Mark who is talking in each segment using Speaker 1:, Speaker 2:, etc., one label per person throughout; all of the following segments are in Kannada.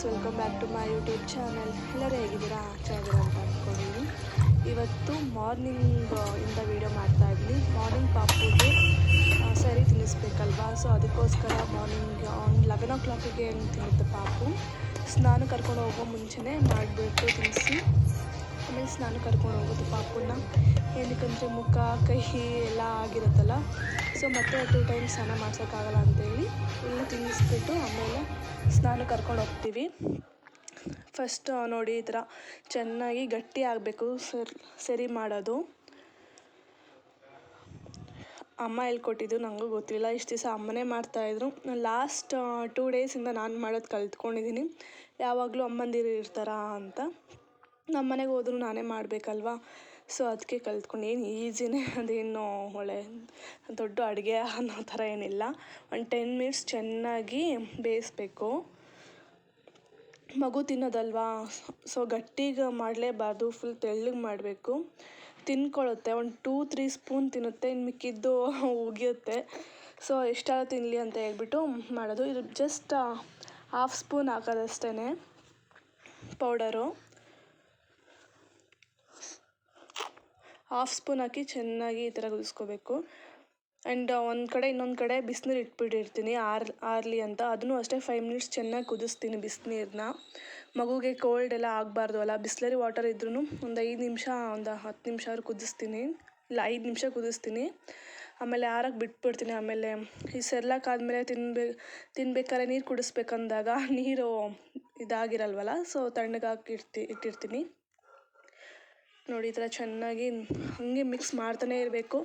Speaker 1: Guys welcome back to my YouTube channel ಎಲ್ಲರೂ ಹೇಗಿದ್ದೀರಾ? ಚೆನ್ನಾಗಿದ್ದೀರಾ ಅಂತ ಅಂದ್ಕೊಂಡಿದ್ದೀನಿ ಇವತ್ತು ಮಾರ್ನಿಂಗ್ ಇಂದ ವೀಡಿಯೋ ಮಾಡ್ತಾ ಇದ್ದೀನಿ. ಮಾರ್ನಿಂಗ್ ಪಾಪುಗೆ ಸರಿ ತಿನ್ನಿಸ್ಬೇಕಲ್ವಾ ಸೊ ಅದಕ್ಕೋಸ್ಕರ ಮಾರ್ನಿಂಗ್ ಒಂದು ಲೆವೆನ್ ಓ ಕ್ಲಾಕಿಗೆ ತಿನ್ನುತ್ತೆ ಪಾಪು? ಸ್ನಾನ ಕರ್ಕೊಂಡು ಹೋಗೋ ಮುಂಚೆನೇ ಮಾಡಿಬಿಟ್ಟು ತಿನ್ನಿಸಿ. ಆಮೇಲೆ ಸ್ನಾನ ಕರ್ಕೊಂಡು ಹೋಗೋದು ಪಾಪುನ. ಏನಕ್ಕಂದರೆ ಮುಖ, ಕೈ ಎಲ್ಲ ಆಗಿರುತ್ತಲ್ಲ. ಸೊ ಮತ್ತೆ ಟೂ ಟೈಮ್ ಸ್ನಾನ ಮಾಡ್ಸೋಕ್ಕಾಗಲ್ಲ ಅಂತೇಳಿ ಇಲ್ಲಿ ತಿನ್ನಿಸ್ಬಿಟ್ಟು ಆಮೇಲೆ ಸ್ನಾನ ಕರ್ಕೊಂಡು ಹೋಗ್ತೀವಿ. ಫಸ್ಟ್ ನೋಡಿ ಈ ಥರ ಚೆನ್ನಾಗಿ ಗಟ್ಟಿ ಆಗಬೇಕು, ಸರ್, ಸರಿ ಮಾಡೋದು. ಅಮ್ಮ ಹೇಳ್ಕೊಟ್ಟಿದ್ದು ನನಗೂ ಗೊತ್ತಿಲ್ಲ, ಇಷ್ಟು ದಿವಸ ಅಮ್ಮನೇ ಮಾಡ್ತಾಯಿದ್ರು ಲಾಸ್ಟ್ ಟೂ ಡೇಸಿಂದ ನಾನು ಮಾಡೋದು ಕಲ್ತ್ಕೊಂಡಿದ್ದೀನಿ ಯಾವಾಗಲೂ ಅಮ್ಮಂದಿರು ಇರ್ತಾರಾ ಅಂತ. ನಮ್ಮ ಮನೆಗೆ ಹೋದ್ರೂ ನಾನೇ ಮಾಡಬೇಕಲ್ವಾ? ಸೊ ಅದಕ್ಕೆ ಕಲ್ತ್ಕೊಂಡು. ಏನು ಈಸಿನೇ ಅದೇನು ಒಳ್ಳೆ ದೊಡ್ಡ ಅಡುಗೆ ಅನ್ನೋ ಥರ ಏನಿಲ್ಲ. ಒಂದು ಟೆನ್ ಮಿನಿಟ್ಸ್ ಚೆನ್ನಾಗಿ ಬೇಯಿಸ್ಬೇಕು. ಮಗು ತಿನ್ನೋದಲ್ವಾ? ಸೊ ಗಟ್ಟಿಗೆ ಮಾಡಲೇಬಾರ್ದು ಫುಲ್ ತೆಳ್ಳಗೆ ಮಾಡಬೇಕು. ತಿನ್ಕೊಳ್ಳುತ್ತೆ ಒಂದು ಟೂ ತ್ರೀ ಸ್ಪೂನ್ ತಿನ್ನುತ್ತೆ. ಇನ್ನು ಮಿಕ್ಕಿದ್ದು ಉಗಿಯುತ್ತೆ. ಸೊ ಎಷ್ಟಾದ್ರು ತಿನ್ನಲಿ ಅಂತ ಹೇಳ್ಬಿಟ್ಟು ಮಾಡೋದು. ಇದು ಜಸ್ಟ್ ಹಾಫ್ ಸ್ಪೂನ್ ಹಾಕೋದಷ್ಟೇ ಪೌಡರು ಹಾಫ್ ಸ್ಪೂನ್ ಹಾಕಿ ಚೆನ್ನಾಗಿ ಈ ಥರ ಕುದಿಸ್ಕೋಬೇಕು ಆ್ಯಂಡ್ ಒಂದು ಕಡೆ ಇನ್ನೊಂದು ಕಡೆ ಬಿಸಿನೀರು ಇಟ್ಬಿಟ್ಟಿರ್ತೀನಿ ಆರ್, ಆರಲಿ ಅಂತ. ಅದನ್ನು ಅಷ್ಟೇ ಫೈವ್ ಮಿನಿಟ್ಸ್ ಚೆನ್ನಾಗಿ ಕುದಿಸ್ತೀನಿ ಬಿಸಿನೀರನ್ನ ಮಗುಗೆ ಕೋಲ್ಡ್ ಎಲ್ಲ ಆಗಬಾರ್ದು ಅಲ್ಲ. ಬಿಸ್ಲರಿ ವಾಟರ್ ಇದ್ರೂ ಒಂದು ಐದು ನಿಮಿಷ, ಒಂದು ಹತ್ತು ನಿಮಿಷ ಕುದಿಸ್ತೀನಿ. ಇಲ್ಲ, ಐದು ನಿಮಿಷ ಕುದಿಸ್ತೀನಿ. ಆಮೇಲೆ ಆರಕ್ಕೆ ಬಿಟ್ಬಿಡ್ತೀನಿ. ಆಮೇಲೆ ಈ ಸೆರ್ಲಾಕ್ ತಿನ್ಬೇ, ತಿನ್ಬೇಕಾದ್ರೆ ನೀರು ಕುಡಿಸ್ಬೇಕಂದಾಗ ನೀರು ಇದಾಗಿರಲ್ವಲ್ಲ? ಸೊ ತಣ್ಣಗಾಕಿ ಇಡ್ತಿ, ಇಟ್ಟಿರ್ತೀನಿ. ನೋಡಿ, ಈ ಥರ ಚೆನ್ನಾಗಿ ಹಾಗೆ ಮಿಕ್ಸ್ ಮಾಡ್ತಾನೇ ಇರಬೇಕು.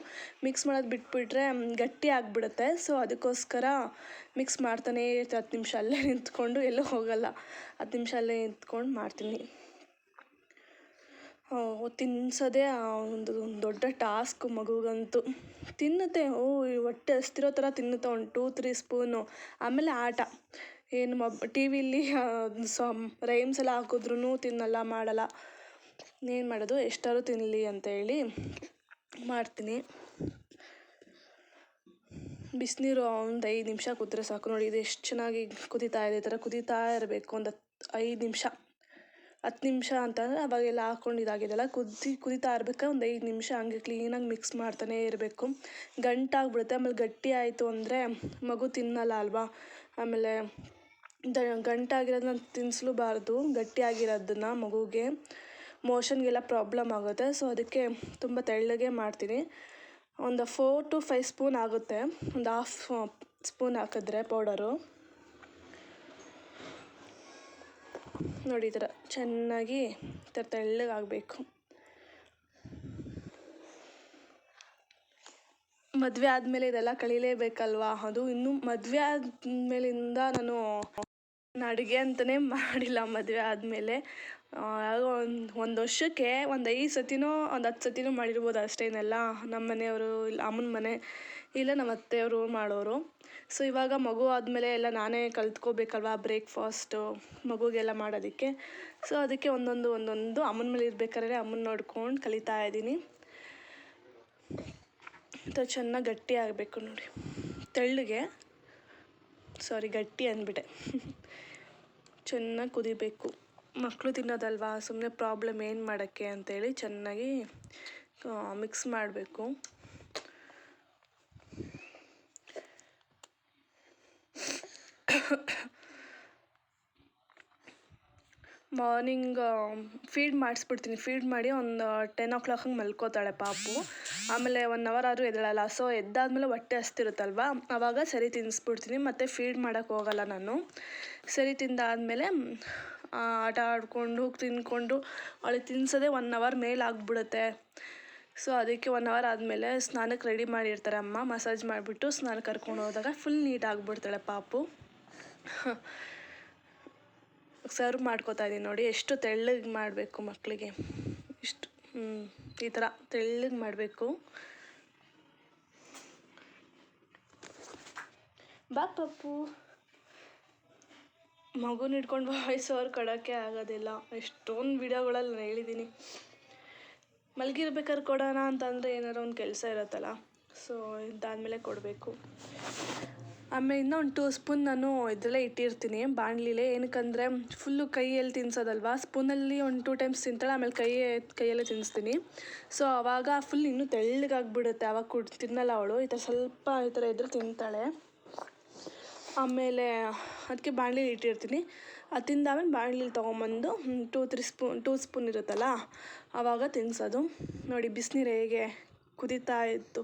Speaker 1: ಮಿಕ್ಸ್ ಮಾಡೋದು ಬಿಟ್ಬಿಟ್ರೆ ಗಟ್ಟಿ ಆಗಿಬಿಡುತ್ತೆ. ಸೊ ಅದಕ್ಕೋಸ್ಕರ ಮಿಕ್ಸ್ ಮಾಡ್ತಾನೇ ಇರ್ತೀನಿ ಹತ್ತು ನಿಮಿಷ ಅಲ್ಲೇ ನಿಂತ್ಕೊಂಡು ಎಲ್ಲೂ ಹೋಗಲ್ಲ. ಹತ್ತು ನಿಮಿಷ ಅಲ್ಲೇ ನಿಂತ್ಕೊಂಡು ಮಾಡ್ತೀನಿ. ತಿನ್ನಿಸೋದೇ ಒಂದು ದೊಡ್ಡ ಟಾಸ್ಕ್ ಮಗುಗಂತೂ. ತಿನ್ನುತ್ತೆ. ಓ ಹೊಟ್ಟೆ ಹಸ್ತಿರೋ ಥರ ತಿನ್ನುತ್ತೆ ಒಂದು ಟೂ ತ್ರೀ ಸ್ಪೂನು ಆಮೇಲೆ ಆಟ. ಏನು, ಮೊಬ್ ಟಿ ವಿಲಿ ರೈಮ್ಸ್ ಎಲ್ಲ ಹಾಕಿದ್ರೂ ತಿನ್ನಲ್ಲ, ಮಾಡಲ್ಲ. ಏನು ಮಾಡೋದು ಎಷ್ಟಾದ್ರು ತಿನ್ನಲಿ ಅಂತ ಹೇಳಿ ಮಾಡ್ತೀನಿ. ಬಿಸಿನೀರು ಒಂದು ಐದು ನಿಮಿಷ ಕುದ್ರೆ ಸಾಕು ನೋಡಿ, ಇದು ಎಷ್ಟು ಚೆನ್ನಾಗಿ ಕುದೀತಾ ಇದೆ, ಈ ಥರ ಕುದೀತಾ ಇರಬೇಕು ಒಂದು ಹತ್ತು ಐದು ನಿಮಿಷ ಹತ್ತು ನಿಮಿಷ ಅಂತಂದರೆ ಅವಾಗೆಲ್ಲ ಹಾಕ್ಕೊಂಡು ಇದಾಗಿದೆಲ್ಲ ಕುದಿ ಕುದೀತಾ ಇರಬೇಕು ಒಂದು ಐದು ನಿಮಿಷ ಹಂಗೆ ಕ್ಲೀನಾಗಿ ಮಿಕ್ಸ್ ಮಾಡ್ತಾನೇ ಇರಬೇಕು. ಗಂಟಾಗ್ಬಿಡುತ್ತೆ, ಆಮೇಲೆ ಗಟ್ಟಿ ಆಯಿತು ಅಂದರೆ ಮಗು ತಿನ್ನಲ್ಲ ಅಲ್ವಾ? ಆಮೇಲೆ ದ, ಗಂಟಾಗಿರೋದನ್ನ ತಿನ್ನಿಸ್ಲೂಬಾರ್ದು ಗಟ್ಟಿಯಾಗಿರೋದನ್ನ ಮಗುಗೆ. ಮೋಷನ್ಗೆಲ್ಲ ಪ್ರಾಬ್ಲಮ್ ಆಗುತ್ತೆ. ಸೊ, ಅದಕ್ಕೆ ತುಂಬ ತೆಳ್ಳಗೆ ಮಾಡ್ತೀನಿ. ಒಂದು ಫೋರ್ ಟು ಫೈವ್ ಸ್ಪೂನ್ ಆಗುತ್ತೆ. ಒಂದು ಹಾಫ್ ಸ್ಪೂನ್ ಹಾಕಿದ್ರೆ ಪೌಡರು ನೋಡಿ, ಈ ಥರ ಚೆನ್ನಾಗಿ ಥರ ತೆಳ್ಳಗಾಗಬೇಕು ಮದುವೆ ಆದಮೇಲೆ ಇದೆಲ್ಲ ಕಳೀಲೇಬೇಕಲ್ವಾ? ಅದು ಇನ್ನೂ ಮದುವೆ ಆದಮೇಲಿಂದ ನಾನು ನಾನು ಅಡುಗೆ ಅಂತಲೇ ಮಾಡಿಲ್ಲ ಮದುವೆ ಆದಮೇಲೆ. ಒಂದು ಒಂದು ವರ್ಷಕ್ಕೆ ಒಂದು ಐದು ಸತಿನೋ, ಒಂದು ಹತ್ತು ಸತಿನೋ ಮಾಡಿರ್ಬೋದು ಅಷ್ಟೇನೆಲ್ಲ ನಮ್ಮ ಮನೆಯವರು, ಇಲ್ಲ ಅಮ್ಮನ ಮನೆ, ಇಲ್ಲ ನಮ್ಮ ಅತ್ತೆಯವರು ಮಾಡೋರು. ಸೊ ಇವಾಗ ಮಗು ಆದಮೇಲೆ ಎಲ್ಲ ನಾನೇ ಕಲ್ತ್ಕೋಬೇಕಲ್ವಾ ಬ್ರೇಕ್ಫಾಸ್ಟು ಮಗುಗೆಲ್ಲ ಮಾಡೋದಕ್ಕೆ. ಸೊ ಅದಕ್ಕೆ ಒಂದೊಂದು ಒಂದೊಂದು ಅಮ್ಮನ ಮೇಲೆ ಇರ್ಬೇಕಾದ್ರೆ ಅಮ್ಮನ ನೋಡ್ಕೊಂಡು ಕಲಿತಾ ಇದ್ದೀನಿ. ಚೆನ್ನಾಗಿ ಗಟ್ಟಿ ಆಗಬೇಕು ನೋಡಿ. ತೆಳ್ಳಗೆ ಸಾರಿ ಗಟ್ಟಿ ಅಂದ್ಬಿಟ್ಟೆ. ಚೆನ್ನಾಗಿ ಕುದಿಬೇಕು. ಮಕ್ಕಳು ತಿನ್ನೋದಲ್ವಾ? ಸುಮ್ಮನೆ ಪ್ರಾಬ್ಲಮ್ ಏನು ಮಾಡೋಕ್ಕೆ ಅಂತೇಳಿ ಚೆನ್ನಾಗಿ ಮಿಕ್ಸ್ ಮಾಡಬೇಕು. Morning feed ಮಾಡಿಸ್ಬಿಡ್ತೀನಿ. ಫೀಡ್ ಮಾಡಿ ಒಂದು ಟೆನ್ ಓ ಕ್ಲಾಕ್ ಹಂಗೆ ಮಲ್ಕೋತಾಳೆ ಪಾಪು. ಆಮೇಲೆ ಒನ್ ಅವರ್ ಆದರೂ ಎದ್ದಳಲ್ಲ. ಸೊ ಎದ್ದಾದಮೇಲೆ ಹೊಟ್ಟೆ ಹಸ್ತಿರುತ್ತಲ್ವ? ಆವಾಗ ಸರಿ ತಿನ್ನಿಸ್ಬಿಡ್ತೀನಿ ಮತ್ತು ಫೀಡ್ ಮಾಡೋಕ್ಕೆ ಹೋಗಲ್ಲ ನಾನು. ಸರಿ ತಿಂದಾದಮೇಲೆ ಆಟ ಆಡಿಕೊಂಡು, ತಿಂದ್ಕೊಂಡು ಅವಳಿಗೆ ತಿನ್ನಿಸೋದೇ ಒನ್ ಅವರ್ ಮೇಲೆ ಆಗಿಬಿಡುತ್ತೆ. ಸೊ ಅದಕ್ಕೆ ಒನ್ ಅವರ್ ಆದಮೇಲೆ ಸ್ನಾನಕ್ಕೆ ರೆಡಿ ಮಾಡಿರ್ತಾರೆ ಅಮ್ಮ. ಮಸಾಜ್ ಮಾಡಿಬಿಟ್ಟು ಸ್ನಾನ ಕರ್ಕೊಂಡು ಹೋದಾಗ ಫುಲ್ ನೀಟ್ ಆಗಿಬಿಡ್ತಾಳೆ ಪಾಪು. ಸರ್ವ್ ಮಾಡ್ಕೋತಾ ಇದ್ದೀನಿ ನೋಡಿ, ಎಷ್ಟು ತೆಳ್ಳಗೆ ಮಾಡಬೇಕು ಮಕ್ಕಳಿಗೆ ಇಷ್ಟು ಈ ಥರ ತೆಳ್ಳಗೆ ಮಾಡಬೇಕು. ಬಾ ಪಪ್ಪು ಮಗುನ ಹಿಡ್ಕೊಂಡು ವಾಯ್ಸ್ ಓವರ್ ಕೊಡೋಕ್ಕೆ ಆಗೋದಿಲ್ಲ. ಎಷ್ಟೊಂದು ವಿಡಿಯೋಗಳಲ್ಲಿ ನಾನು ಹೇಳಿದ್ದೀನಿ ಮಲಗಿರ್ಬೇಕಾದ್ರೆ ಕೊಡೋಣ ಅಂತಂದರೆ ಏನಾರು ಒಂದು ಕೆಲಸ ಇರುತ್ತಲ್ಲ. ಸೊ ಇದಾದಮೇಲೆ ಕೊಡಬೇಕು. ಆಮೇಲೆ ಇನ್ನೂ ಒಂದು ಟೂ ಸ್ಪೂನ್ ನಾನು ಇದರಲ್ಲೇ ಇಟ್ಟಿರ್ತೀನಿ. ಬಾಣಲಿಲೇ. ಏನಕ್ಕಂದರೆ ಫುಲ್ಲು ಕೈಯಲ್ಲಿ ತಿನ್ಸೋದಲ್ವಾ? ಸ್ಪೂನಲ್ಲಿ ಒಂದು ಟೂ ಟೈಮ್ಸ್ ತಿಂತಾಳೆ, ಆಮೇಲೆ ಕೈ ಕೈಯಲ್ಲೇ ತಿನ್ನಿಸ್ತೀನಿ ಸೊ ಆವಾಗ ಫುಲ್ ಇನ್ನೂ ತೆಳ್ಳಗಾಗ್ಬಿಡುತ್ತೆ. ಆವಾಗ ಕುಡ್, ತಿನ್ನಲ್ಲ ಅವಳು. ಈ ಥರ ಸ್ವಲ್ಪ ಈ ಥರ ಇದ್ರೆ ತಿಂತಾಳೆ. ಆಮೇಲೆ ಅದಕ್ಕೆ ಬಾಣಲಿಲಿ ಇಟ್ಟಿರ್ತೀನಿ. ಅದು ತಿಂದಾದ್ಮೇಲೆ ಬಾಣಲಿಲಿ ತೊಗೊಂಬಂದು two three spoon two spoon ಇರುತ್ತಲ್ಲ ಆವಾಗ ತಿನ್ನಿಸೋದು ನೋಡಿ ಬಿಸಿನೀರು ಹೇಗೆ ಕುದೀತಾ ಇತ್ತು.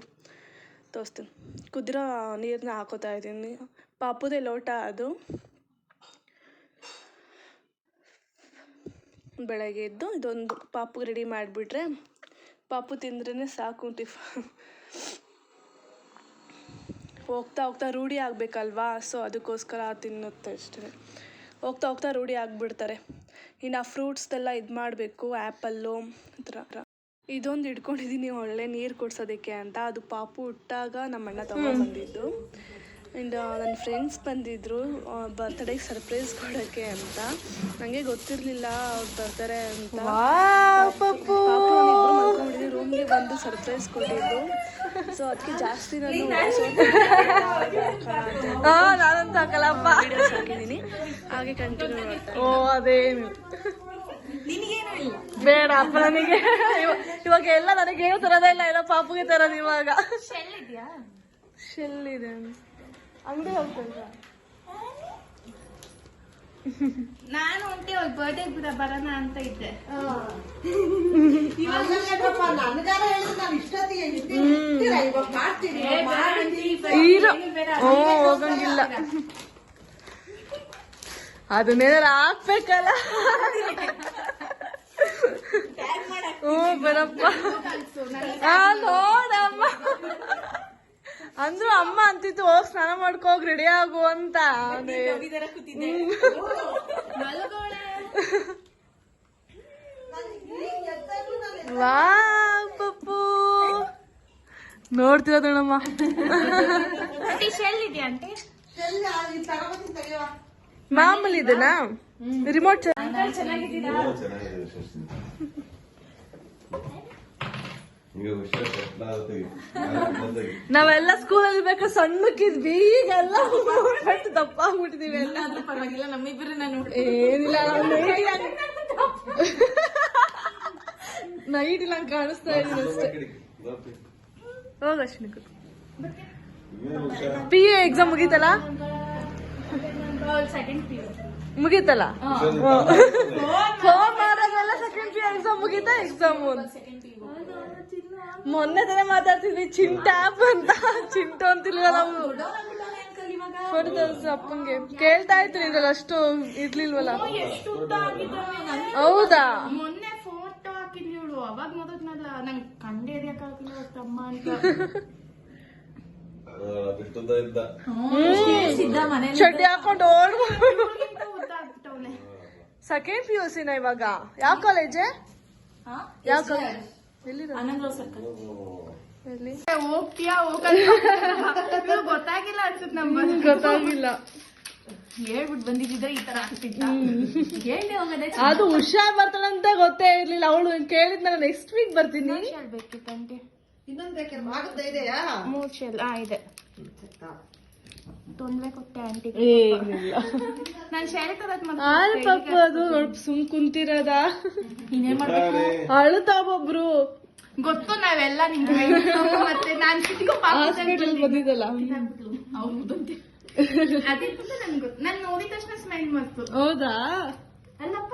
Speaker 1: ತೋರಿಸ್ತೀನಿ. ಕುದಿರೋ ನೀರನ್ನ ಹಾಕೋತಾ ಇದ್ದೀನಿ. ಪಾಪುದೇ ಲೋಟ ಅದು. ಬೆಳಗ್ಗೆ ಎದ್ದು ಇದೊಂದು ಪಾಪುಗೆ ರೆಡಿ ಮಾಡಿಬಿಟ್ರೆ ಪಾಪು ತಿಂದ್ರೇ ಸಾಕು ಟಿಫ್. ಹೋಗ್ತಾ ಹೋಗ್ತಾ ರೂಢಿ ಆಗಬೇಕಲ್ವಾ? ಸೊ ಅದಕ್ಕೋಸ್ಕರ ತಿನ್ನುತ್ತೆ ಅಷ್ಟೇ. ಹೋಗ್ತಾ ಹೋಗ್ತಾ ರೂಢಿ ಆಗಿಬಿಡ್ತಾರೆ. ಇನ್ನು ಫ್ರೂಟ್ಸ್ದೆಲ್ಲ ಇದು ಮಾಡಬೇಕು ಆ್ಯಪಲ್ಲು ಈ ಥರ ಇದೊಂದು ಇಟ್ಕೊಂಡಿದ್ದೀನಿ ಒಳ್ಳೆ ನೀರು ಕುಡ್ಸೋದಕ್ಕೆ ಅಂತ. ಅದು ಪಾಪು ಹುಟ್ಟಾಗ ನಮ್ಮ ಅಣ್ಣ ತಗೊಂಡ್ಬಂದಿದ್ದು ಆ್ಯಂಡ್ ನನ್ನ ಫ್ರೆಂಡ್ಸ್ ಬಂದಿದ್ದರು ಬರ್ತ್ಡೇಗೆ ಸರ್ಪ್ರೈಸ್ ಕೊಡೋಕ್ಕೆ ಅಂತ. ನನಗೆ ಗೊತ್ತಿರಲಿಲ್ಲ ಅವ್ರು ಬರ್ತಾರೆ ಅಂತ. ಮಲ್ಕೊಂಡಿದ್ವಿ ರೂಮ್ಗೆ ಬಂದು ಸರ್ಪ್ರೈಸ್ ಕೊಟ್ಟಿದ್ದು. ಸೊ ಅದಕ್ಕೆ ಜಾಸ್ತಿ ನಾನು
Speaker 2: ನಾನಂತ ಹಾಕಲ್ಲಪ್ಪ
Speaker 1: ವಿಡಿಯೋಸ್ ಹಾಕಿದ್ದೀನಿ. ಹಾಗೆ ಕಂಟಿನ್ಯೂ ಮಾಡ್ತಾರೆ
Speaker 2: ಓ ಅದೇನು? ಬೇಡ ಅಪ್ಪ ನನಗೆ. ಇವಾಗ ಎಲ್ಲ ನನಗೆ ಏನು ತರೋದೇ ಇಲ್ಲ ಏನೋ ಪಾಪುಗೆ ತರೋದು ಇವಾಗ. ಶೆಲ್ ಇದೆ. ಅಂಗಡಿ ಹೋಗ್ತೇನೆ
Speaker 3: ನಾನು ಒಂಟಿ ಅವ್ರ ಬರ್ಡೇ ಕೂಡ ಬರೋಣ ಅಂತ ಇದ್ದೆ.
Speaker 2: ಹೋಗಂಗಿಲ್ಲ. ಅದನ್ನೇನಾರ ಹಾಕ್ಬೇಕಲ್ಲ. ಹ್ಞೂ ಬರಪ್ಪ. ಆ ನೋಡಮ್ಮ. ಅಂದ್ರು ಅಮ್ಮ ಅಂತಿತ್ತು ಹೋಗ್ ಸ್ನಾನ ಮಾಡ್ಕೋಗ್ ರೆಡಿ ಆಗು ಅಂತ. ವಾ ಪಪ್ಪು. ನೋಡ್ತಿರೋದಣ್ಣಮ್ಮ ಮಾಮೂಲಿ ಇದನ್ನ ರಿಮೋಟ್
Speaker 4: ಈಗ ವಿಷಯ ಸ್ಕೂಲ್ ಅಲ್ಲಿ
Speaker 2: ನಾವೆಲ್ಲ ಇರ್ಬೇಕಾದ್ರೆ ಸಣ್ಣಕ್ಕಿದ್ವಿ ಈಗೆಲ್ಲ ಬಿಟ್ಟು ದಪ್ಪ ಆಗ್ಬಿಟ್ಟಿದೀವಿ ಎಲ್ಲ.
Speaker 3: ಪರವಾಗಿಲ್ಲ ನಮ್ಮಿಬ್ಬರು ನಾನು
Speaker 2: ಏನಿಲ್ಲ ನೈಟ್ ಇಲ್ಲ ಕಾಣಿಸ್ತಾ ಇದೀನಿ ಅಷ್ಟೇ. ಹೋಗ ಅಶ್ವಿನಿ ಪಿ ಯು ಎಕ್ಸಾಮ್ ಮುಗೀತಲ್ಲ?
Speaker 3: ಸೆಕೆಂಡ್ ಪಿ
Speaker 2: ಮುಗೀತಲ್ಲ? ಫೋನ್ ಮಾಡಿದಾಗೆಲ್ಲ ಸೆಕೆಂಡ್ ಪಿ ಎಕ್ಸಾಮ್ ಮುಗೀತಾ? ಎಕ್ಸಾಮ್ ಮೊನ್ನೆ ತಾನೇ ಮಾತಾಡ್ತಿದ್ವಿ ಚಿಂಟಾಪ್ ಅಂತ. ಚಿಂಟು ಅಂತಿಲ್ವ ನಾವು ಫೋಟೋ ತೋರಿಸಿ ಅಪ್ಪಂಗೆ. ಕೇಳ್ತಾ ಇತ್ತು ಇದ್ರಲ್ಲಿ ಅಷ್ಟು ಇರ್ಲಿಲ್ವಲ್ಲ. ಹೌದಾ?
Speaker 3: ಮೊನ್ನೆ ಫೋಟೋ ಹಾಕಿದ್ಲಿ ಇವಳು. ಅವಾಗ ನೋಡಿದ್ನಲ್ಲ ನಂಗೆ ಕಂಡೆ ಹಿಡಿಯಕ್ಕಾಗಿಲ್ಲ ತಮ್ಮ ಅಂತ.
Speaker 4: ಬಿಟ್ಟುದ್ದ ಇದ್ದ.
Speaker 2: ಚಡ್ಡಿ ಹಾಕೊಂಡು
Speaker 3: ಓಡ್ಬೋದು
Speaker 2: ಸೆಕೆಂಡ್ ಪಿ ಯು ಸಿನ ಇವಾಗ? ಯಾವ ಕಾಲೇಜ್ ಯಾವ ಕಾಲೇಜ್
Speaker 3: ಹೋಗ್ತೀಯಾ ಹೋಗಲ್ಲ. ಗೊತ್ತಾಗಿಲ್ಲ ಅನ್ಸುತ್ತೆ ನಮ್ಗೆ.
Speaker 2: ಗೊತ್ತಾಗಿಲ್ಲ.
Speaker 3: ಹೇಳ್ಬಿಟ್ಟು ಬಂದಿದ್ರೆ ಈ ತರ ಆಗ್ತಿದ್ದ ಹೇಳಿ ಹೋಗದೆ
Speaker 2: ಅದು ಉಷಾ ಬರ್ತಾಳಂತ ಗೊತ್ತೇ ಇರ್ಲಿಲ್ಲ. ಅವಳು ಕೇಳಿದ್ನಲ್ಲ ನೆಕ್ಸ್ಟ್ ವೀಕ್ ಬರ್ತೀನಿ.
Speaker 3: ಶೆಲ್ ಆ ಇದೆ. ತೊಂದ್ರೆ ಕೊಟ್ಟೆ ಆಂಟಿ
Speaker 2: ಏನಿಲ್ಲ
Speaker 3: ನಾನ್
Speaker 2: ಪಾಪ ಅದು ನೋಡ್ ಸುಮ್ ಕುಂತಿರದ?
Speaker 3: ಇನ್ನೇನ್ ಮಾಡ್ಬೇಕು?
Speaker 2: ಅಳುತ್ತಾ
Speaker 3: ಗೊತ್ತು ನಾವೆಲ್ಲ ನಿಮ್ಗೆ ಮತ್ತೆ ನಾನ್ ಸಿಟಿಗೂ
Speaker 2: ಹಾಸ್ಪಿಟಲ್ ಬಂದಿದ್ದಲ್ಲ?
Speaker 3: ಹೌದಂತೆ ಅದಿತ್ತು ನನ್ಗೆ ಗೊತ್ತು. ನಾನ್ ನೋಡಿದ ತಕ್ಷಣ ಸ್ಮೈಲ್ ಮಾಡ್ತು
Speaker 2: ಹೌದಾ?
Speaker 3: ಅಲ್ಲಪ್ಪ?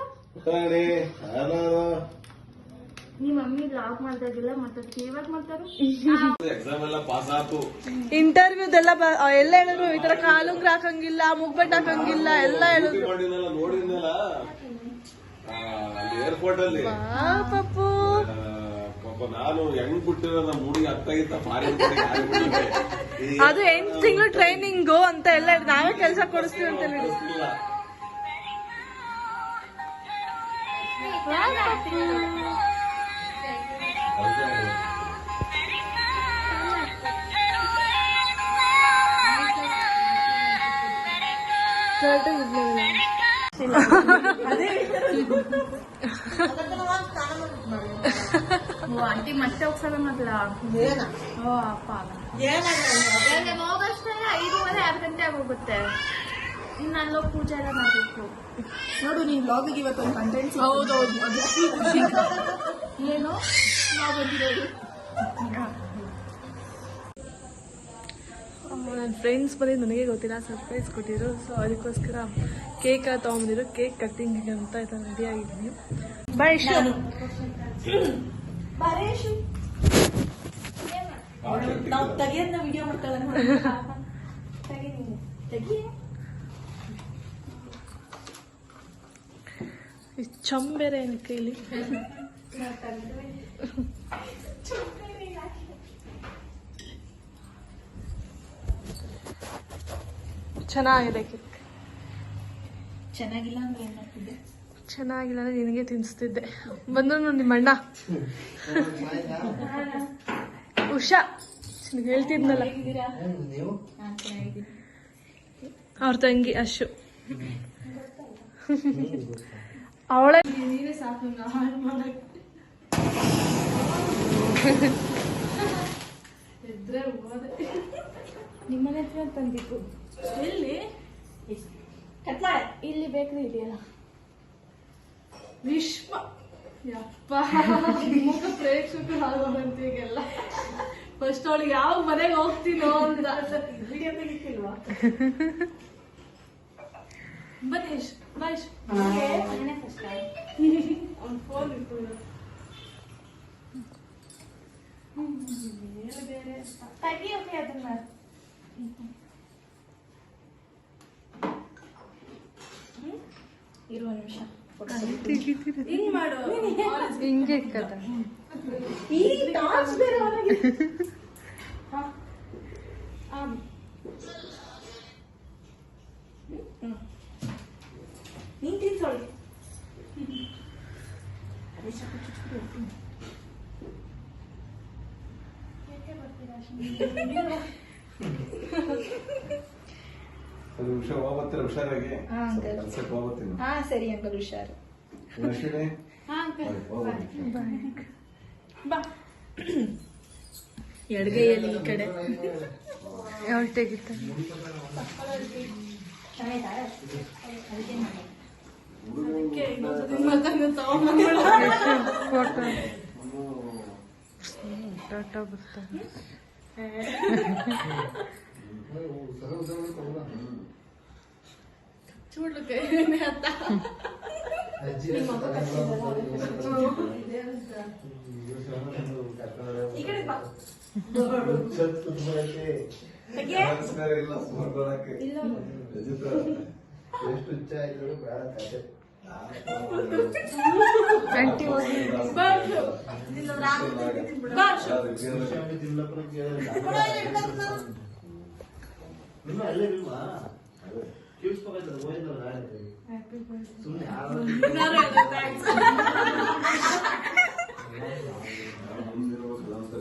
Speaker 4: ಎಕ್ಸಾಮ್ ಎಲ್ಲ ಪಾಸ್ ಆತು.
Speaker 2: ಇಂಟರ್ವ್ಯೂದೆಲ್ಲ ಎಲ್ಲ ಹೇಳಿದ್ರು. ಈ ತರ ಕಾಲು ಹಾಕಂಗಿಲ್ಲ ಮುಗ್ಬೆಟ್ ಹಾಕಂಗಿಲ್ಲ ಎಲ್ಲ ಹೇಳಿದ್ರು.
Speaker 4: ಏರ್ಪೋರ್ಟ್ ಅಲ್ಲಿ
Speaker 2: ಪಪ್ಪು.
Speaker 4: ನಾನು ಹೆಂಗ್ ಬಿಟ್ಟಿರೋ ನಮ್ಮ ಹುಡುಗಿ ಅತ್ತ ಇತ್ತ
Speaker 2: ಅದು ಎಂಟು ತಿಂಗಳು ಟ್ರೈನಿಂಗು ಅಂತ ಎಲ್ಲ. ನಾವೇ ಕೆಲಸ ಕೊಡಿಸ್ತೀವಿ ಅಂತ
Speaker 4: ಹೇಳಿ. ಅದಕ್ಕೆ ಅದು.
Speaker 3: ಆಂಟಿ ಮತ್ತೆ ಹೋಗ್ಸಲ್ಲ ಓ ಅಪ್ಪ ಬೆಳಗ್ಗೆ ಹೋಗಷ್ಟೇ ಐದೂವರೆ ಆರು ಗಂಟೆ ಆಗೋಗುತ್ತೆ ಇನ್ನು ಅಲ್ಲೋಗಿ ಪೂಜೆ ಎಲ್ಲ ಮಾಡ್ಬೇಕು
Speaker 2: ನೋಡು ನೀನ್ ಬ್ಲಾಗಿಗೆ ಇವತ್ತೊಂದು ಕಂಟೆಂಟ್
Speaker 3: ಹೌದೌದು ಏನು ನಾವು ಬಂದಿರೋದು
Speaker 1: ನನ್ನ ಫ್ರೆಂಡ್ಸ್ ಬಂದು ನನಗೆ ಗೊತ್ತಿಲ್ಲ ಸರ್ಪ್ರೈಸ್ ಕೊಟ್ಟಿದ್ರು. ಸೊ ಅದಕ್ಕೋಸ್ಕರ ಕೇಕ್ ತೊಗೊಂಬಂದಿದ್ರು. ಕೇಕ್ ಕಟ್ಟಿಂಗ್ ಅಂತ ಇದನ್ನು ರೆಡಿ ಆಗಿದ್ದೀನಿ. ಬಾಯ್
Speaker 2: ನಾವು ತೆಗಿಯೋದ್ನ ವಿಡಿಯೋ ಮಾಡ್ಕೊಳ್ಳೋಣ.
Speaker 1: ಚಮ್ ಬೇರೆ ಏನು ಕೈಲಿ? ಚೆನ್ನಾಗಿದೆ ಕೇಕ್.
Speaker 2: ಚೆನ್ನಾಗಿಲ್ಲ ಅಂದ್ರೆ
Speaker 1: ಚೆನ್ನಾಗಿಲ್ಲ ಅಂದ್ರೆ ನಿನಗೆ ತಿನ್ನಿಸ್ತಿದ್ದೆ ಬಂದ್ರು ನಿಮ್ಮ ಅಣ್ಣ. ಉಷಾ ನಿನಗೆ ಹೇಳ್ತಿದ್ನಲ್ಲ. ಅವ್ರ ತಂಗಿ ಅಶು ಅವಳೇ ನೀವೇ ಸಾಕು ಹಾಳು ಮಾಡಕ್ಕೆ. ಎದ್ರೆ
Speaker 3: ನಿಮ್ಮನೆ ಹತ್ರ ತಂದಿದ್ದು
Speaker 1: ಎಲ್ಲಿ?
Speaker 3: ಇಲ್ಲಿ ಬೇಕರಿ ಇದೆಯಲ್ಲ
Speaker 1: ವಿಶ್ವ. ಯಪ್ಪ. ಮುಖ ಪ್ರೇಕ್ಷಕರು ಆಗೋದಂತ ಈಗೆಲ್ಲ. ಫಸ್ಟ್ ಅವಳಿಗೆ ಯಾವ ಮನೆಗೆ ಹೋಗ್ತೀನೋ ಅಂತ. ವಿಡಿಯೋ ತೆಗಿತಿಲ್ವಾ ಫಸ್ಟ್ ಯಶ್, ಫೋನ್ ಯಶ್. ಬೇರೆ ಇಟ್ಟು
Speaker 3: ತೆಗಿಯೋಕೆ ಅದನ್ನ
Speaker 2: ಇರುವ ನಿಮಿಷ.
Speaker 1: ಹಿಂಗ್ ಕದ.
Speaker 2: ಈ ಟಾರ್ಚ್ ಬೇರೆ ಹೊರಗೆ ನೀನ್ ತಿನ್ಸೋಳಿ
Speaker 4: ಒಂದು ನಿಮಿಷ ಹೋಗ್ಬತ್ತೀರ ಹುಷಾರಾಗಿ. ಕೆಲ್ಸಕ್ಕೆ
Speaker 2: ಹಾ ಸರಿ ಅಂಕಲ್ ಹುಷಾರು
Speaker 4: ಅಶ್ವಿನಿ
Speaker 1: ಬಾ
Speaker 2: ಎಡಗೈಯಲ್ಲಿ ಈ ಕಡೆ
Speaker 1: ಯಾವ ತೆಗಿತ ಫೋಟೋ ಟಾಟಾ ಬರ್ತಾರೆ
Speaker 4: ಇಲ್ಲ ಸುಮಾರು ಬರಕ್ಕೆ
Speaker 5: ಎಷ್ಟು ಹುಚ್ಚ ಆಯ್ತು ಬೇಡ ಕತೆ
Speaker 1: ಆಂಟಿ ಹೋಗಿ
Speaker 5: ಫೋಟೋ ನಿಮ್ಮ ಅಲ್ಲೇ ಇಲ್ವಾ ಕೇಳಿಸ್ಬೇಕಾಯ್ತದ ಹೋಯ್ತಲ್ಲ ನಾಳೆ ಸುಮ್ಮನೆ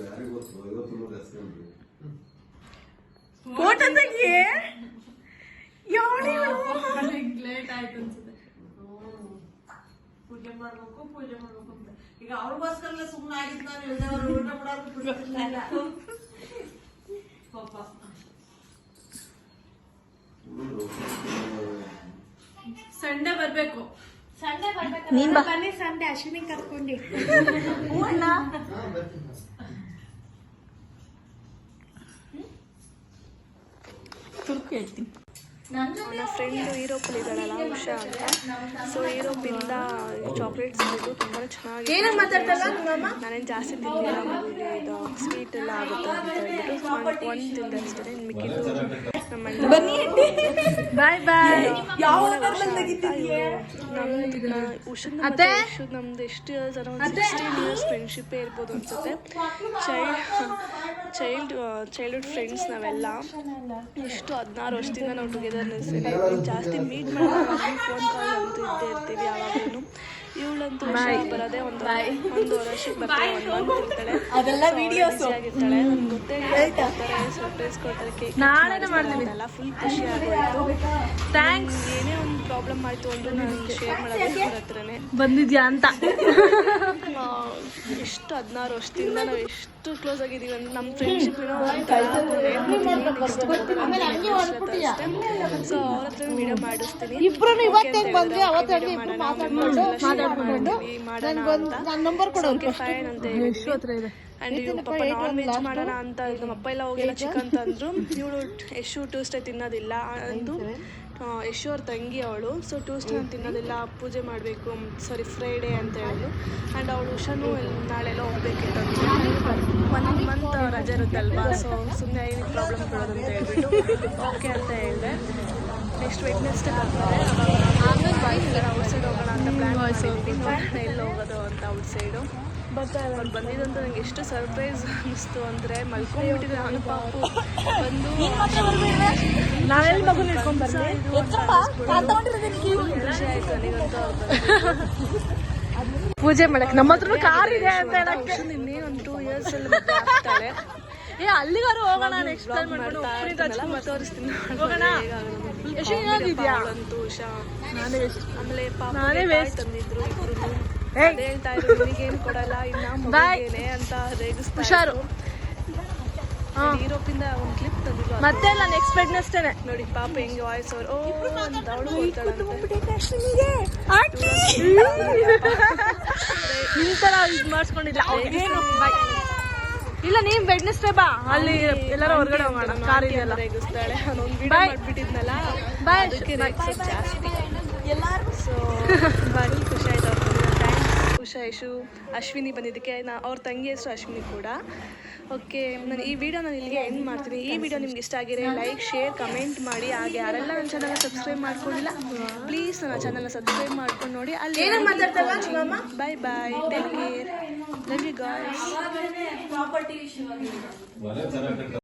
Speaker 4: ಯಾರಿಗೂ ಗೊತ್ತು ಇವತ್ತು ಜಾಸ್ತಿ ಉಂಟು
Speaker 2: ಫೋಟೋ ತೆಗಿ
Speaker 1: ಲೇಟ್ ಆಯ್ತು
Speaker 6: ಪೂಜೆ ಮಾಡ್ಬೇಕು ಪೂಜೆ ಮಾಡ್ಬೇಕು ಅಂತ. ಈಗ ಅವ್ರಿಗೋಸ್ಕರ ಸುಮ್ಮನೆ ಆಗಿದ್ ನಾನು ಇಳಿದವರು ಊಟ ಮಾಡೋದು ಬಿಡ್ತಿರ್ಲಿಲ್ಲ ಪಾಪ.
Speaker 1: ಸಂಡೆ ಬರ್ಬೇಕು.
Speaker 3: ಸಂಡೆ ಬರ್ಬೇಕು
Speaker 2: ನೀನ್.
Speaker 3: ಬನ್ನಿ ಸಂಡೆ ಅಶ್ವಿನಿ ಕರ್ಕೊಂಡು.
Speaker 2: ತುರ್ಕು ಹೇಳ್ತೀನಿ.
Speaker 1: ನನ್ನ ಫ್ರೆಂಡು ಈರೋಪಲ್ಲಿ ಇದ್ದಾಳಲ್ಲ ಉಷಾ ಅಂತ. ಸೊ ಈರೋಪಿಂದ ಚಾಕ್ಲೇಟ್ಸ್ ಇದ್ದು ತುಂಬಾ ಚೆನ್ನಾಗಿ ನಾನೇನು ಜಾಸ್ತಿ ತಿಂದಿಲ್ಲ ಇದು ಸ್ವೀಟ್ ಎಲ್ಲ ಆಗುತ್ತೆ ಅಂತ ಹೇಳ್ಬಿಟ್ಟು ಒಂದು ತಿಂದೆ ಅಷ್ಟೇ ಮಿಕ್ಕಿದ್ದು
Speaker 2: ಬನ್ನಿ.
Speaker 1: ಬಾಯ್ ಬಾಯ್.
Speaker 2: ಯಾವ
Speaker 1: ಅತ್ತೆ? ನಮ್ದು ಎಷ್ಟು ಇಯರ್ಸ್ ಒಂದು ಸಿಕ್ಸ್ಟೀನ್ ಇಯರ್ಸ್ ಫ್ರೆಂಡ್ಶಿಪ್ಪೇ ಇರ್ಬೋದು ಅನ್ಸುತ್ತೆ. ಚೈಲ್ಡ್ ಚೈಲ್ಡ್ ಚೈಲ್ಡ್ಹುಡ್ ಫ್ರೆಂಡ್ಸ್ ನಾವೆಲ್ಲ ಎಷ್ಟು ಹದಿನಾರು ವರ್ಷದಿಂದ ನಾವು ಟುಗೆದರ್ನೆಸ್ ಜಾಸ್ತಿ ಮೀಟ್ ಮಾಡಿ ಫೋನ್ ಕಾಲ್ ಅಂತೂ ಇದ್ದೇ ಇರ್ತೀವಿ ಯಾವಾಗಲೂ. ಇವಳಂತೂ ಹುಷಾರ್ ಬರೋದೇ ಒಂದು ಒಂದೂವರೆ ವರ್ಷಕ್ಕೆ ಬರ್ತಾಳೆ ಒಂದು ಮಂತ್ ಇರ್ತಾಳೆ
Speaker 2: ಅದೆಲ್ಲ ವಿಡಿಯೋಸ್
Speaker 1: ಆಗಿರ್ತಾಳೆ ನನ್ಗೆ ಗೊತ್ತೇ ಕೊಡ್ತಾರೆ ಸರ್ಪ್ರೈಸ್ ಕೊಡ್ತಾರೆ ಕೇಕ್
Speaker 2: ನಾಳೆನೇ
Speaker 1: ಎಲ್ಲ ಫುಲ್ ಖುಷಿ ಆಗೋಯ್ತು.
Speaker 2: ಥ್ಯಾಂಕ್ಸ್
Speaker 1: ಏನೇ ಒಂದು ಪ್ರಾಬ್ಲಮ್ ಆಯ್ತು ಅಂದ್ರೂ ನಾನು ಶೇರ್ ಮಾಡೋದು ಹತ್ರನೇ.
Speaker 2: ಬಂದಿದ್ಯಾ ಅಂತ?
Speaker 1: ಎಷ್ಟು ಹದಿನಾರು ವರ್ಷದಿಂದ ನಾವು ಎಷ್ಟು ಕ್ಲೋಸ್ ಆಗಿದ್ದೀವಿ ಅಂದ್ರೆ ನಮ್ಮ ಫ್ರೆಂಡ್ಶಿಪ್ ಏನೋ ಸೊ ಅವ್ರ ಹತ್ರ ವಿಡಿಯೋ ಮಾಡಿಸ್ತೀನಿ. ಇಬ್ರು ನಂಬರ್ ಕೊಡು. ಫೈನ್ ಅಂತ ಆ್ಯಂಡ್ ಇವ್ರು ಪಾಪ ನಾನ್ ವೆಜ್ ಮಾಡೋಣ ಅಂತ ನಮ್ಮ ಅಪ್ಪ ಎಲ್ಲ ಹೋಗಿಲ್ಲ ಚಿಕನ್ ತಂದ್ರು. ಇವಳು ಎಷ್ಟು ಟ್ಯೂಸ್ಡೇ ತಿನ್ನೋದಿಲ್ಲ ಅಂದು. ಯಶು ಅವ್ರ ತಂಗಿ ಅವಳು. ಸೊ ಟ್ಯೂಸ್ಡೇ ನಾನು ತಿನ್ನೋದೆಲ್ಲ ಪೂಜೆ ಮಾಡಬೇಕು ಸಾರಿ ಫ್ರೈಡೇ ಅಂತ ಹೇಳಿದ್ರು. ಆ್ಯಂಡ್ ಅವಳು ಉಷಾನು ನಾಳೆಲ್ಲ ಹೋಗ್ಬೇಕಿತ್ತು ಒಂದು ಮಂತ್ ರಜೆ ಇರುತ್ತಲ್ವಾ ಸೊ ಸುಮ್ಮನೆ ಏನು ಪ್ರಾಬ್ಲಮ್ ಕೊಡೋದು ಅಂತ ಹೇಳ್ಬಿಟ್ಟು ಓಕೆ ಅಂತ ಹೇಳಿದೆ. ನೆಕ್ಸ್ಟ್ ವೆಡ್ನೆಸ್ಡೇ ಬರ್ತಾರೆ. ಆಮೇಲೆ ಔಟ್ಸೈಡ್ ಹೋಗೋಣ ಅಂತ ಎಲ್ಲಿ ಹೋಗೋದು ಅಂತ ಔಟ್ಸೈಡು ಅವ್ರು ಬಂದಿದ್ದಂತೂ ನಂಗೆ ಎಷ್ಟು ಸರ್ಪ್ರೈಸ್ ಅನಿಸ್ತು ಅಂದ್ರೆ ಮಲ್ಕೊಂಡ್ಬಿಟ್ಟಿದ್ರೆ ನಾನು ಬಂದು
Speaker 2: ನಾವೆಲ್ಲಿ ಮಗು
Speaker 1: ಖುಷಿ ನನಗಂತೂ
Speaker 2: ಪೂಜೆ ಮಾಡಕ್. ನಮ್ಮ ಹತ್ರ ಕಾರ್ ಇದೆ ಅಂತ ಹೇಳಕ್ಕೆ.
Speaker 1: ಇನ್ನೇನು ಟೂ ಇಯರ್ಸ್ ಅಲ್ಲಿ
Speaker 2: ಏ ಅಲ್ಲಿಗಾರು ಹೋಗೋಣ ನೆಕ್ಸ್ಟ್ ಟೈಮ್ ಮಾಡ್ಕೊಂಡು
Speaker 1: ಮಾಡ್ತಾ
Speaker 2: ಉಪ್ಪಿನ
Speaker 1: ತೋರಿಸ್ತೀನಿ.
Speaker 2: ಹೋಗೋಣ. ಎಷ್ಟು ಏನಾಗಿದ್ಯಾ?
Speaker 1: ಅಂತೂ ಉಷಾ
Speaker 2: ನಾನೇ ವೇಸ್ಟ್
Speaker 1: ಆಮೇಲೆ ಪಾಪ
Speaker 2: ನಾನೇ ವೇಸ್ಟ್
Speaker 1: ತಂದಿದ್ರು ಇಬ್ರು ಹೇಳ್ತಾ ಇದ್ರು ನಿನಗೇನು ಕೊಡಲ್ಲ ಇನ್ನ. ಮಗುಗೇನೆ ಅಂತ ರೇಗಿಸ್ತಾ
Speaker 2: ಹುಷಾರು.
Speaker 1: ಯೂರೋಪಿಂದ ಒಂದು ಕ್ಲಿಪ್ ತಂದಿದ್ರು
Speaker 2: ಮತ್ತೆ ನಾನು ನೆಕ್ಸ್ಟ್ ವೆಡ್ನೆಸ್ಡೇನೆ
Speaker 1: ನೋಡಿ ಪಾಪ ಹೆಂಗೆ ವಾಯ್ಸ್ ಅವ್ರು ಓ ಅಂತ ಅವಳು ಹೋಗ್ತಾಳೆ
Speaker 2: ನಿನ್ ತರ ಇದು ಮಾಡಿಸ್ಕೊಂಡಿಲ್ಲ Bye. ಇಲ್ಲ ನೀನ್ ವೆಡ್ನೆಸ್ಡೇ ಬಾ. ಅಲ್ಲಿ ಎಲ್ಲರೂ ಹೊರಗಡೆ ಹೋಗೋಣ ಕಾರ್ ಇದೆಯಲ್ಲ
Speaker 1: ರೇಗಿಸ್ತಾಳೆ ನಾನೊಂದು ವಿಡಿಯೋ. ಮಾಡ್ಬಿಟ್ಟಿದ್ನಲ್ಲ.
Speaker 2: Bye.
Speaker 1: ಅದಕ್ಕೆ ಜಾಸ್ತಿ. ಸೊ ಭಾರಿ ಖುಷಿ ಆಯ್ತು ಅವ್ರು ಯಶು ಅಶ್ವಿನಿ ಬಂದಿದ್ದಕ್ಕೆ ನಾ ಅವ್ರ ತಂಗಿ ಹೆಸರು ಅಶ್ವಿನಿ ಕೂಡ. ಓಕೆ ನಾನು ಈ ವಿಡಿಯೋ ನಾನು ಇಲ್ಲಿಗೆ ಎಂಡ್ ಮಾಡ್ತೀನಿ. ಈ ವಿಡಿಯೋ ನಿಮ್ಗೆ ಇಷ್ಟ ಆಗಿದೆ ಲೈಕ್ ಶೇರ್ ಕಮೆಂಟ್ ಮಾಡಿ. ಹಾಗೆ ಯಾರೆಲ್ಲ ನನ್ನ ಚಾನಲ್ನ ಸಬ್ಸ್ಕ್ರೈಬ್ ಮಾಡ್ಕೊಂಡಿಲ್ಲ ಪ್ಲೀಸ್ ನನ್ನ ಚಾನಲ್ನ ಸಬ್ಸ್ಕ್ರೈಬ್ ಮಾಡ್ಕೊಂಡು ನೋಡಿ. ಅಲ್ಲಿ bye bye take care love you guys